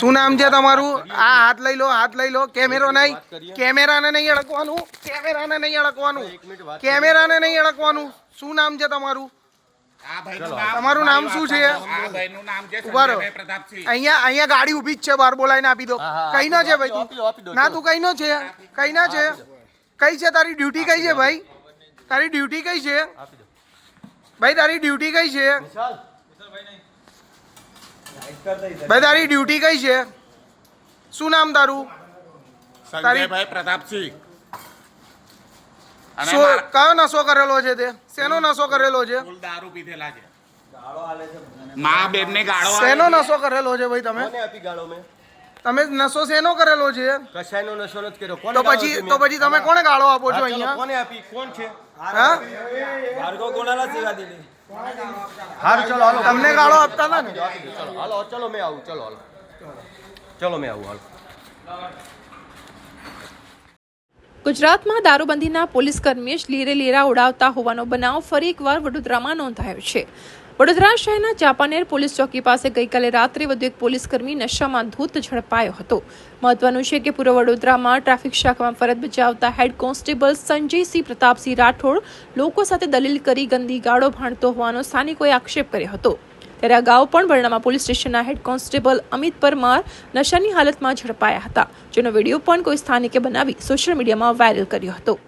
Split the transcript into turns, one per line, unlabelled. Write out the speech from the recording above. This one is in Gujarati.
શું નામ છે તમારું? આ હાથ લઈ લો હાથ લઈ લો. કેમેરો નહીં. કેમેરાને નહીં અડકવાનું. કેમેરાને નહીં અડકવાનું. કેમેરાને નહીં અડકવાનું. શું નામ છે તમારું? તમારું નામ શું છે? ઊભા રહો. અહીંયા અહીંયા ગાડી ઊભી જ છે બહાર બોલાવીને આપી દો. કઈ નો છે ભાઈ તું? ના તું કઈ નો છે? કઈ ના છે? કઈ છે? તારી ડ્યુટી કઈ છે ભાઈ? તારી ડ્યુટી કઈ છે? ભાઈ તારી ડ્યુટી કઈ છે? ભાઈ તારી ડ્યુટી કઈ છે? શું નામ તારું?
સંજયભાઈ પ્રતાપસિંહ.
શું કયો નશો કરેલો છે તે? શેનો નશો કરેલો છે?
દારૂ પીધેલા છે. મા બેન ને ગાળો
શેનો. નશો કરેલો છે ભાઈ તમે?
આપી ગાળો મેં?
તમે નશો શેનો કરેલો છે?
કશાયનો નશો નથી કર્યો. કોણ
તો પછી તો પછી તમે કોને ગાળો આપો છો અહીંયા?
કોને આપી? કોણ છે?
હા?
ભાર્ગવ ગોણાલા સેવા દીધી. હાર ચલો હાલો
તમને ગાળો આપતા હતા ને?
ચલો હાલો ચલો મેં આવું ચલો હાલો. ચલો મેં આવું હાલો.
ગુજરાતમાં દારૂબંધીના પોલીસ કર્મીએ જ લીરે લીરા ઉડાવતા હોવાનો બનાવ ફરી એકવાર વડોદરામાં નોંધાયો છે. વડોદરા શહેરના ચાપાનેર પોલીસ ચોકી પાસે ગઈકાલે રાત્રે વધુ એક પોલીસ કર્મી નશામાં ધૂત ઝડપાયો હતો. મહત્વનું છે કે પૂર્વ વડોદરામાં ટ્રાફિક શાખામાં ફરજ બજાવતા હેડ કોન્સ્ટેબલ સંજયસિંહ પ્રતાપસિંહ રાઠોડ લોકો સાથે દલીલ કરી ગંદી ગાળો ભાણતો હોવાનો સ્થાનિકોએ આક્ષેપ કર્યો હતો. ત્યારે અગાઉ પણ બરણામાં પોલીસ સ્ટેશનના હેડ કોન્સ્ટેબલ અમિત પરમાર નશાની હાલતમાં ઝડપાયા હતા, જેનો વીડિયો પણ કોઈ સ્થાનિકે બનાવી સોશિયલ મીડિયામાં વાયરલ કર્યો હતો.